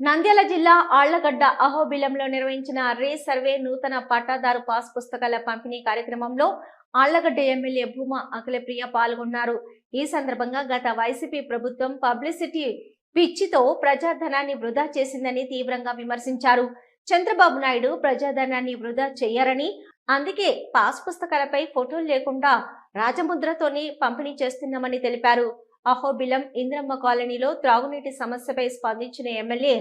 నంద్యాల జిల్లా ఆళ్ళగడ్డ అహోబిలంలో నిర్వహించిన రే సర్వే నూతన పట్టాదారు పాస్ పుస్తకాల పంపిణీ కార్యక్రమంలో ఆళ్ళగడ్డ ఎమ్మెల్యే భూమా అఖిలప్రియ పాల్గొన్నారు. ఈ సందర్భంగా గత వైసీపీ ప్రభుత్వం పబ్లిసిటీ పిచ్చితో ప్రజాధనాన్ని వృధా చేసిందని తీవ్రంగా విమర్శించారు. చంద్రబాబు నాయుడు ప్రజాధనాన్ని వృధా చేయరని అందుకే పాస్ పుస్తకాలపై ఫోటోలు లేకుండా రాజముద్రతోనే పంపిణీ చేస్తున్నామని తెలిపారు. అహోబిలం ఇంద్రమ్మ కాలనీలో త్రాగునీటి సమస్యపై స్పందించిన ఎమ్మెల్యే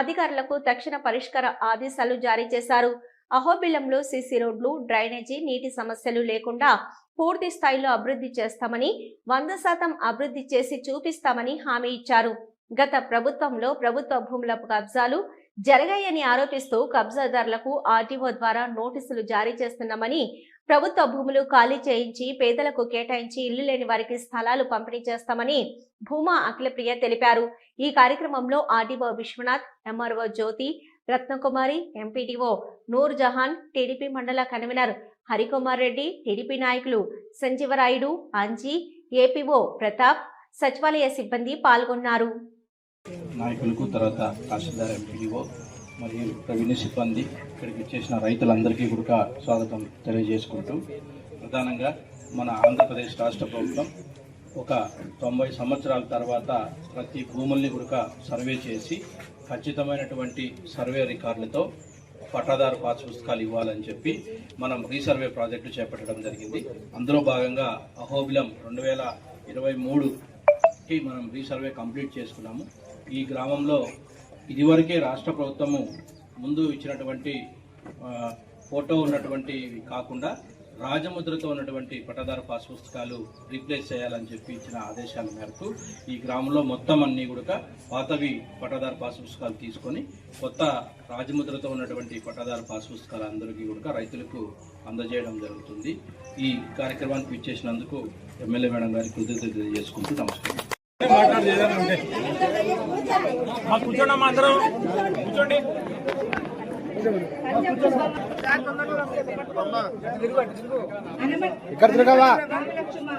అధికారులకు తక్షణ పరిష్కార ఆదేశాలు జారీ చేశారు. అహోబిలంలో సీసీ రోడ్లు డ్రైనేజీ నీటి సమస్యలు లేకుండా పూర్తి స్థాయిలో అభివృద్ధి చేస్తామని వంద శాతం అభివృద్ధి చేసి చూపిస్తామని హామీ ఇచ్చారు. గత ప్రభుత్వంలో ప్రభుత్వ భూముల కబ్జాలు జరగాయని ఆరోపిస్తూ కబ్జాదారులకు ఆర్టీఓ ద్వారా నోటీసులు జారీ చేస్తున్నామని ప్రభుత్వ భూములు ఖాళీ చేయించి పేదలకు కేటాయించి ఇల్లు లేని వారికి స్థలాలు పంపిణీ చేస్తామని భూమా అఖిలప్రియ తెలిపారు. ఈ కార్యక్రమంలో RDO Viswanath MRO Jyothi Ratnakumari MPDO Noor Jahan TDP మండల కన్వీనర్ హరికుమార్ రెడ్డి టీడీపీ నాయకులు సంజీవరాయుడు అంజీ ఏపీఓ ప్రతాప్ సచివాలయ సిబ్బంది పాల్గొన్నారు. నాయకులకు తర్వాత తహసీల్దార్ ఎంపీడీఓ మరియు రెవెన్యూ సిబ్బంది ఇక్కడికి వచ్చేసిన రైతులందరికీ కూడా స్వాగతం తెలియజేసుకుంటూ ప్రధానంగా మన ఆంధ్రప్రదేశ్ రాష్ట్ర ప్రభుత్వం ఒక తొంభై సంవత్సరాల తర్వాత ప్రతి భూముల్ని కూడా సర్వే చేసి ఖచ్చితమైనటువంటి సర్వే రికార్డులతో పట్టాదారు పాస్ పుస్తకాలు ఇవ్వాలని చెప్పి మనం రీసర్వే ప్రాజెక్టు చేపట్టడం జరిగింది. అందులో భాగంగా అహోబిలం రెండు వేల ఇరవై మూడుకి మనం రీసర్వే కంప్లీట్ చేసుకున్నాము. ఈ గ్రామంలో ఇదివరకే రాష్ట్ర ప్రభుత్వము ముందు ఇచ్చినటువంటి ఫోటో ఉన్నటువంటి కాకుండా రాజముద్రతో ఉన్నటువంటి పట్టదారు పాస్ పుస్తకాలు రీప్లేస్ చేయాలని చెప్పి ఇచ్చిన ఆదేశాల మేరకు ఈ గ్రామంలో మొత్తం అన్ని కూడా పాతవి పట్టదారు పాస్ పుస్తకాలు తీసుకొని కొత్త రాజముద్రతో ఉన్నటువంటి పట్టదారు పాస్ పుస్తకాలు అందరికీ కూడా రైతులకు అందజేయడం జరుగుతుంది. ఈ కార్యక్రమానికి ఇచ్చేసినందుకు ఎమ్మెల్యే మేడం గారికి కృతజ్ఞత తెలియజేసుకుంటూ నమస్కారం. మా కూర్చోండి అందరం కూర్చోండి ఇక్కడ తిరగవా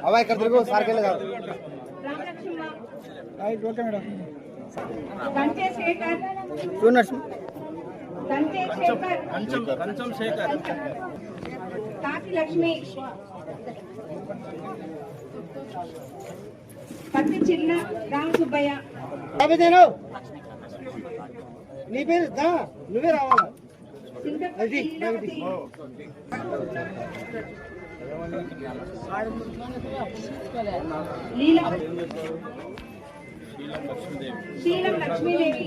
అవా ఇక్కడ తిరుగు సార్కెళ్ళి కాదు చూడండి కంచం శేఖర్ లక్ష్మి. పత్తి చిన్న రామ్ సుబ్బయ్య. నీ పేరు దా నువ్వే రావాలా? శీలం లక్ష్మీదేవి.